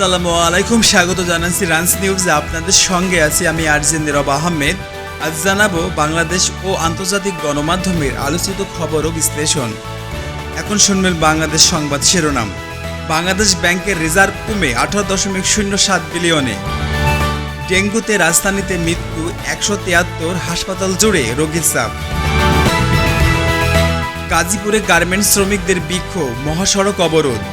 আসসালামু আলাইকুম। স্বাগত জানাচ্ছি রান্স নিউজে। আপনাদের সঙ্গে আছি আমি আরজেন রব আহমেদ। আজ জানাব বাংলাদেশ ও আন্তর্জাতিক গণমাধ্যমের আলোচিত খবর ও বিশ্লেষণ। এখন শুনবেন বাংলাদেশ সংবাদ শিরোনাম। বাংলাদেশ ব্যাংকের রিজার্ভ কমে আঠারো দশমিক শূন্য সাত বিলিয়নে। ডেঙ্গুতে রাজধানীতে মৃত্যু একশো তিয়াত্তর, হাসপাতাল জুড়ে রোগীর চাপ। গাজীপুরে গার্মেন্টস শ্রমিকদের বিক্ষোভ, মহাসড়ক অবরোধ।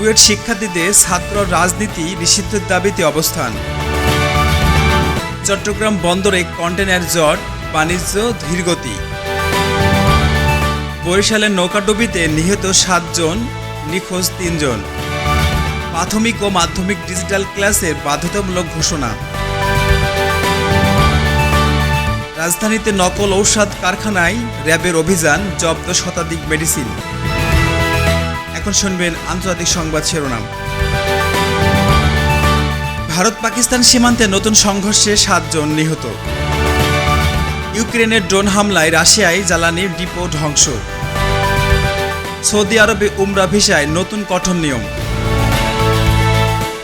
বুয়েট শিক্ষার্থীদের ছাত্র রাজনীতি নিষিদ্ধের দাবিতে অবস্থান। চট্টগ্রাম বন্দরে কন্টেনার জট, বাণিজ্য ধীরগতি। বরিশালের নৌকাডুবিতে নিহত সাতজন, নিখোঁজ তিনজন। প্রাথমিক ও মাধ্যমিক ডিজিটাল ক্লাসের বাধ্যতামূলক ঘোষণা। রাজধানীতে নকল ঔষধ কারখানায় র্যাবের অভিযান, জব্দ শতাধিক মেডিসিন। এখন শুনবেন আন্তর্জাতিক সংবাদ শিরোনাম। ভারত পাকিস্তান সীমান্তে নতুন সংঘর্ষে সাতজন নিহত। ইউক্রেনের ড্রোন হামলায় রাশিয়ায় জ্বালানির ডিপো ধ্বংস। সৌদি আরবে উমরা ভিসায় নতুন কঠোর নিয়ম।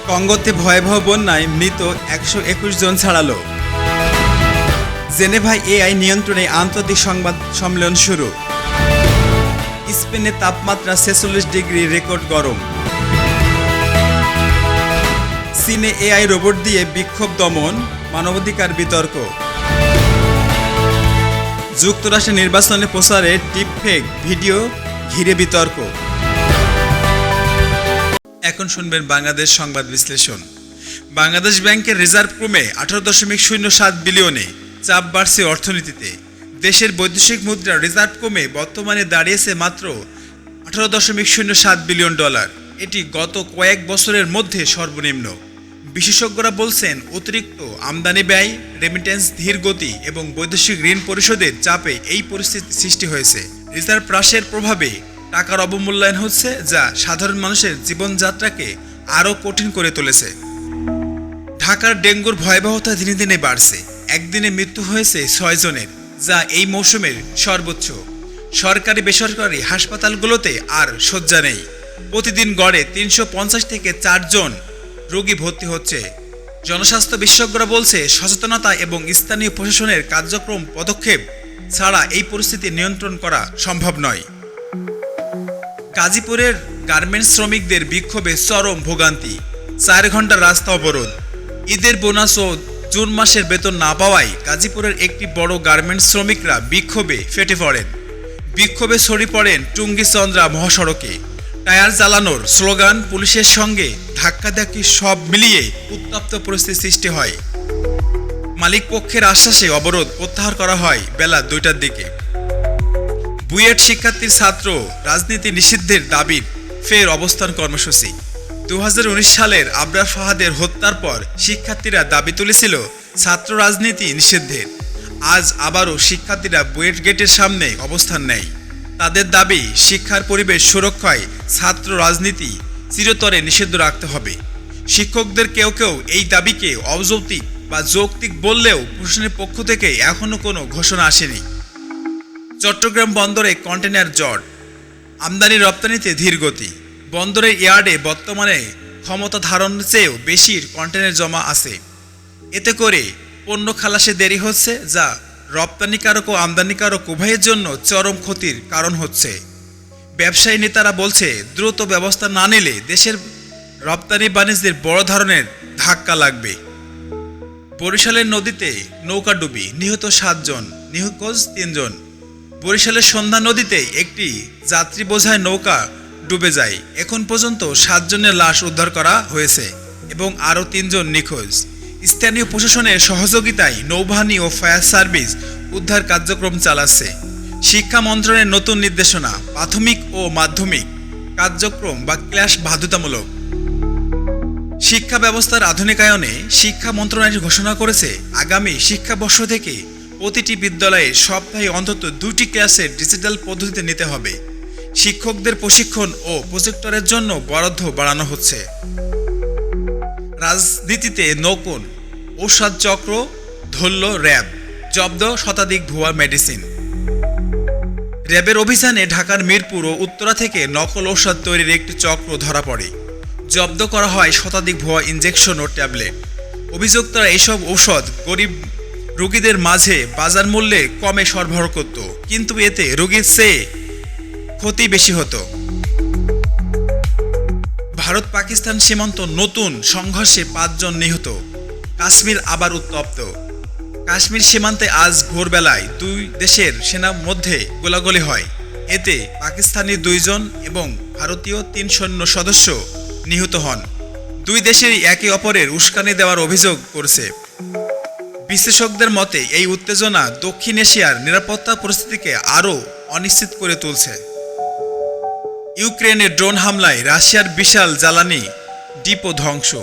কঙ্গোতে ভয়াবহ বন্যায় মৃত একশো একুশ জন ছাড়ালো। জেনেভায় এআই নিয়ন্ত্রণে আন্তর্জাতিক সংবাদ সম্মেলন শুরু। স্পেনে তাপমাত্রা ছেচল্লিশ ডিগ্রি রেকর্ড গরম। চীনে এআই রোবট দিয়ে বিক্ষোভ দমন, মানবাধিকার বিতর্ক। যুক্তরাষ্ট্রের নির্বাচনে প্রচারে টিপফেক ভিডিও, ঘিরে বিতর্ক। এখন শুনবেন বাংলাদেশ সংবাদ বিশ্লেষণ। বাংলাদেশ ব্যাংকের রিজার্ভ ক্রমে আঠারো দশমিক শূন্য সাত বিলিয়নে চাপ বাড়ছে অর্থনীতিতে। দেশের বৈদেশিক মুদ্রা রিজার্ভ কমে বর্তমানে দাঁড়িয়েছে মাত্র আঠারো দশমিক শূন্য সাত বিলিয়ন ডলার। এটি গত কয়েক বছরের মধ্যে সর্বনিম্ন। বিশেষজ্ঞরা বলছেন, অতিরিক্ত আমদানি ব্যয় রেমিটেন্স ধীর গতি এবং বৈদেশিক ঋণ পরিশোধের চাপে এই পরিস্থিতি সৃষ্টি হয়েছে। রিজার্ভ হ্রাসের প্রভাবে টাকার অবমূল্যায়ন হচ্ছে, যা সাধারণ মানুষের জীবনযাত্রাকে আরও কঠিন করে তুলেছে। ঢাকার ডেঙ্গুর ভয়াবহতা দিনে দিনে বাড়ছে। একদিনে মৃত্যু হয়েছে ছয় জনের। যা এই মৌসুমের সর্বোচ্চ। সরকারি বেসরকারি হাসপাতালগুলোতে আর শয্যা নেই। প্রতিদিন গড়ে তিনশো পঞ্চাশ থেকে চারজন রোগী ভর্তি হচ্ছে। জনস্বাস্থ্য বিশেষজ্ঞরা বলছে, সচেতনতা এবং স্থানীয় প্রশাসনের কার্যক্রম পদক্ষেপ ছাড়া এই পরিস্থিতি নিয়ন্ত্রণ করা সম্ভব নয়। গাজীপুরের গার্মেন্টস শ্রমিকদের বিক্ষোভে চরম ভোগান্তি। চার ঘণ্টা রাস্তা অবরোধ। ঈদের বোনাস ও জুন মাসের বেতন না পাওয়ায় গাজীপুরের একটি বড় গার্মেন্টস শ্রমিকরা বিক্ষোভে ফেটে পড়েন। বিক্ষোভে ছড়ি পড়েন টুঙ্গিচন্দ্রা মহাসড়কে। টায়ার জ্বালানোর স্লোগান পুলিশের সঙ্গে ধাক্কাধাক্কি সব মিলিয়ে উত্তপ্ত পরিস্থিতি সৃষ্টি হয়। মালিক পক্ষের আশ্বাসে অবরোধ প্রত্যাহার করা হয় বেলা দুইটার দিকে। বুয়েট শিক্ষার্থীর ছাত্র রাজনীতি নিষিদ্ধের দাবির ফের অবস্থান কর্মসূচি। উনিশ সালের আবরার ফাহাদের হত্যার পর শিক্ষার্থীরা দাবি তুলেছিল ছাত্র রাজনীতি নিষিদ্ধের। আজ আবারও শিক্ষার্থীরা বুয়েট গেটের সামনে অবস্থান নেয়। তাদের দাবি, শিক্ষার পরিবেশ সুরক্ষায় ছাত্র রাজনীতি চিরতরে নিষিদ্ধ রাখতে হবে। শিক্ষকদের কেউ কেউ এই দাবিকে অযৌক্তিক বা যৌক্তিক বললেও প্রশাসনের পক্ষ থেকে এখনও কোনো ঘোষণা আসেনি। চট্টগ্রাম বন্দরে কন্টেনার জট। আমদানি রপ্তানিতে ধীর গতি। বন্দরের ইয়ার্ডে বর্তমানে ক্ষমতা ধারণের চেয়েও বেশি কন্টেনার জমা আছে। এতে করে পণ্য খালাসে দেরি হচ্ছে, যা রপ্তানিকারক ও আমদানিকারক উভয়ের জন্য চরম ক্ষতির কারণ হচ্ছে। ব্যবসায়ী নেতারা বলছে, দ্রুত ব্যবস্থা না নিলে দেশের রপ্তানি বাণিজ্যের বড় ধরনের ধাক্কা লাগবে। বরিশালের নদীতে নৌকাডুবি নিহত সাতজন, নিখোঁজ তিনজন। বরিশালের সন্ধ্যা নদীতে একটি যাত্রী বোঝায় নৌকা ডুবে যায়। এখন পর্যন্ত সাতজনের লাশ উদ্ধার করা হয়েছে এবং আরও তিনজন নিখোঁজ। স্থানীয় প্রশাসনের সহযোগিতায় নৌবাহিনী ও ফায়ার সার্ভিস উদ্ধার কার্যক্রম চালাচ্ছে। শিক্ষা মন্ত্রণের নতুন নির্দেশনা, প্রাথমিক ও মাধ্যমিক কার্যক্রম বা ক্লাস বাধ্যতামূলক। শিক্ষা ব্যবস্থার আধুনিকায়নে শিক্ষা মন্ত্রণালয় ঘোষণা করেছে, আগামী শিক্ষাবর্ষ থেকে প্রতিটি বিদ্যালয়ে সপ্তাহে অন্তত দুটি ক্লাসের ডিজিটাল পদ্ধতিতে নিতে হবে। শিক্ষকদের প্রশিক্ষণ ও প্রজেক্টরের জন্য বরাদ্দ বাড়ানো হচ্ছে। রাজনীতিতে নৌকন ঔষধ চক্র ধরল র্যাব, জব্দ শতাধিক ভুয়া মেডিসিন। র্যাবের অভিযানে ঢাকার মিরপুর ও উত্তরা থেকে নকল ঔষধ তৈরির একটি চক্র ধরা পড়ে। জব্দ করা হয় শতাধিক ভুয়া ইনজেকশন ও ট্যাবলেট। অভিযুক্তরা এসব ঔষধ গরিব রোগীদের মাঝে বাজার মূল্যে কমে সরবরাহ করত, কিন্তু এতে রোগীর চেয়ে ক্ষতি বেশি হতো। ভারত পাকিস্তান সীমান্ত নতুন সংঘর্ষে পাঁচজন নিহত, কাশ্মীর আবার উত্তপ্ত। কাশ্মীর সীমান্তে আজ ভোরবেলায় দুই দেশের সেনা মধ্যে গোলাগুলি হয়। এতে পাকিস্তানি দুইজন এবং ভারতীয় তিন সৈন্য সদস্য নিহত হন। দুই দেশেরই একে অপরের উস্কানি দেওয়ার অভিযোগ করছে। বিশেষজ্ঞদের মতে, এই উত্তেজনা দক্ষিণ এশিয়ার নিরাপত্তা পরিস্থিতিকে আরও অনিশ্চিত করে তুলছে। ইউক্রেনের ড্রোন হামলায় রাশিয়ার বিশাল জ্বালানি ডিপো ধ্বংস।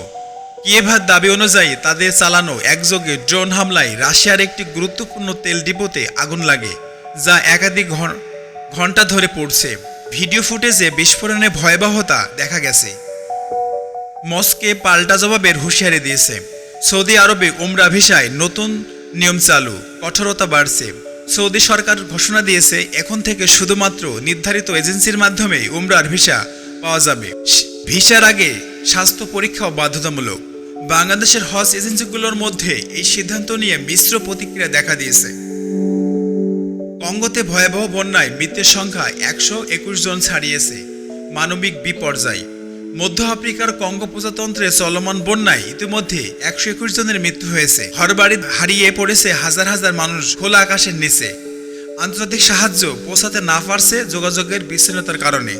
কিয়েভার দাবি অনুযায়ী তাদের চালানো একযোগে ড্রোন হামলায় রাশিয়ার একটি গুরুত্বপূর্ণ তেল ডিপোতে আগুন লাগে, যা একাধিক ঘন- ঘণ্টা ধরে পড়ছে। ভিডিও ফুটেজে বিস্ফোরণে ভয়াবহতা দেখা গেছে। মস্কে পাল্টা জবাবের হুঁশিয়ারি দিয়েছে। সৌদি আরবে উমরা ভিসায় নতুন নিয়ম চালু, কঠোরতা বাড়ছে। সৌদি সরকার ঘোষণা দিয়েছে, এখন থেকে শুধুমাত্র নির্ধারিত এজেন্সির মাধ্যমে উমরার ভিসা পাওয়া যাবে। ভিসার আগে স্বাস্থ্য পরীক্ষাও বাধ্যতামূলক। বাংলাদেশের হজ এজেন্সিগুলোর মধ্যে এই সিদ্ধান্ত নিয়ে মিশ্র প্রতিক্রিয়া দেখা দিয়েছে। কঙ্গোতে ভয়াবহ বন্যায় মৃতের সংখ্যা একশো একুশ জন ছাড়িয়েছে। মানবিক বিপর্যয়। মধ্য আফ্রিকার কঙ্গো প্রজাতন্ত্রে চলমান বন্যায় ইতিমধ্যে একশো একুশ জনের মৃত্যু হয়েছে। ঘরবাড়ি হারিয়ে পড়েছে হাজার হাজার মানুষ খোলা আকাশের নিচে। আন্তর্জাতিক সাহায্য পৌঁছাতে না পারছে যোগাযোগের বিচ্ছিন্নতার কারণে।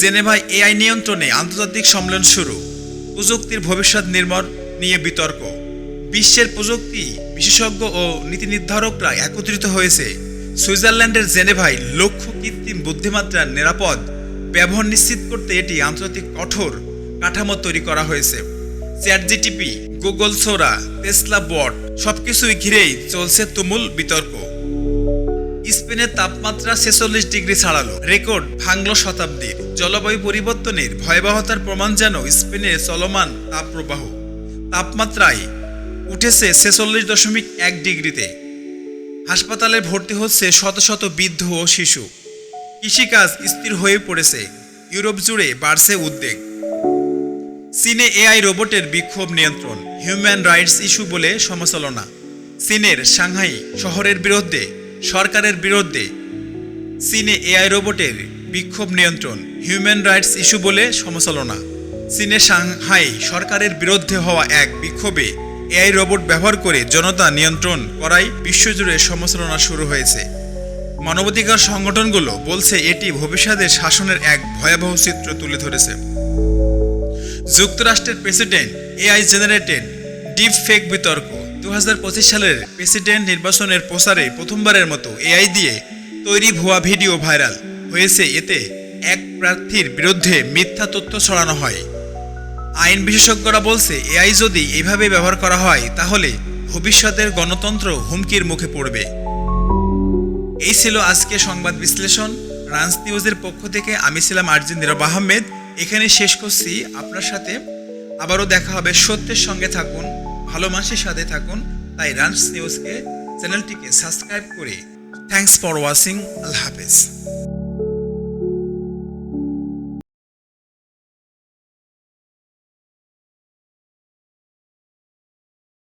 জেনেভায় এআই নিয়ন্ত্রণে আন্তর্জাতিক সম্মেলন শুরু। প্রযুক্তির ভবিষ্যৎ নির্মাণ নিয়ে বিতর্ক। বিশ্বের প্রযুক্তি বিশেষজ্ঞ ও নীতি নির্ধারকরা একত্রিত হয়েছে। সুইজারল্যান্ডের জেনেভায় লক্ষ্য কৃত্রিম বুদ্ধিমাত্রার নিরাপদ ব্যবহার নিশ্চিত করতে এটি আন্তর্জাতিক কঠোর কাঠামো তৈরি করা হয়েছে। চ্যাট জিটিপি গুগল সোরা টেসলা বট সবকিছুই ঘিরেই চলছে তুমুল বিতর্ক। স্পেনের তাপমাত্রা ছেচল্লিশ ডিগ্রি ছাড়ালো, রেকর্ড ভাঙল শতাব্দীর জলবায়ু পরিবর্তনের ভয়াবহতার প্রমাণ যেন স্পেনে চলমান তাপপ্রবাহ। তাপমাত্রায় উঠেছে ছেচল্লিশ দশমিক এক ডিগ্রিতে। হাসপাতালে ভর্তি হচ্ছে শত শত বৃদ্ধ ও শিশু। কৃষিকাজ স্থির হয়ে পড়েছে। ইউরোপ জুড়ে বাড়ছে উদ্বেগ। চীনে এআই রোবটের বিক্ষোভ নিয়ন্ত্রণ, হিউম্যান রাইটস ইস্যু বলে সমালোচনা। চীনের সাংহাই শহরের বিরুদ্ধে, সরকারের বিরুদ্ধে। চীনে এআই রোবটের বিক্ষোভ নিয়ন্ত্রণ, হিউম্যান রাইটস ইস্যু বলে সমালোচনা। চীনে সাংহাই সরকারের বিরুদ্ধে হওয়া এক বিক্ষোভে এআই রোবট ব্যবহার করে জনতা নিয়ন্ত্রণ করাই বিশ্বজুড়ে সমালোচনা শুরু হয়েছে। মানবাধিকার সংগঠনগুলো বলছে এটি ভবিষ্যতের শাসনের এক ভয়াবহ চিত্র তুলে ধরেছে। যুক্তরাষ্ট্রের president, AI generated deep fake বিতর্ক। দু হাজার পঁচিশ সালের প্রেসিডেন্ট নির্বাচনের প্রচারে প্রথমবারের মতো এআই দিয়ে তৈরি ভুয়া ভিডিও ভাইরাল। হয়েছে এতে এক প্রার্থীর বিরুদ্ধে মিথ্যা তথ্য ছড়ানো হয়। আইন বিশেষজ্ঞরা বলছে, এআই যদি এভাবে ব্যবহার করা হয়, তাহলে ভবিষ্যতের গণতন্ত্র হুমকির মুখে পড়বে। এই ছিল আজকে সংবাদ বিশ্লেষণ। রান্স নিউজের পক্ষ থেকে আমি ছিলাম আরজিন নিরব আহমেদ। এখানে শেষ করছি। আপনার সাথে আবারও দেখা হবে সত্যের সঙ্গে থাকুন, ভালো মানুষের সাথে থাকুন। তাই রান্স নিউজকে চ্যানেলটিকে সাবস্ক্রাইব করে। থ্যাংকস ফর ওয়াচিং আল্লাহ হাফেজ।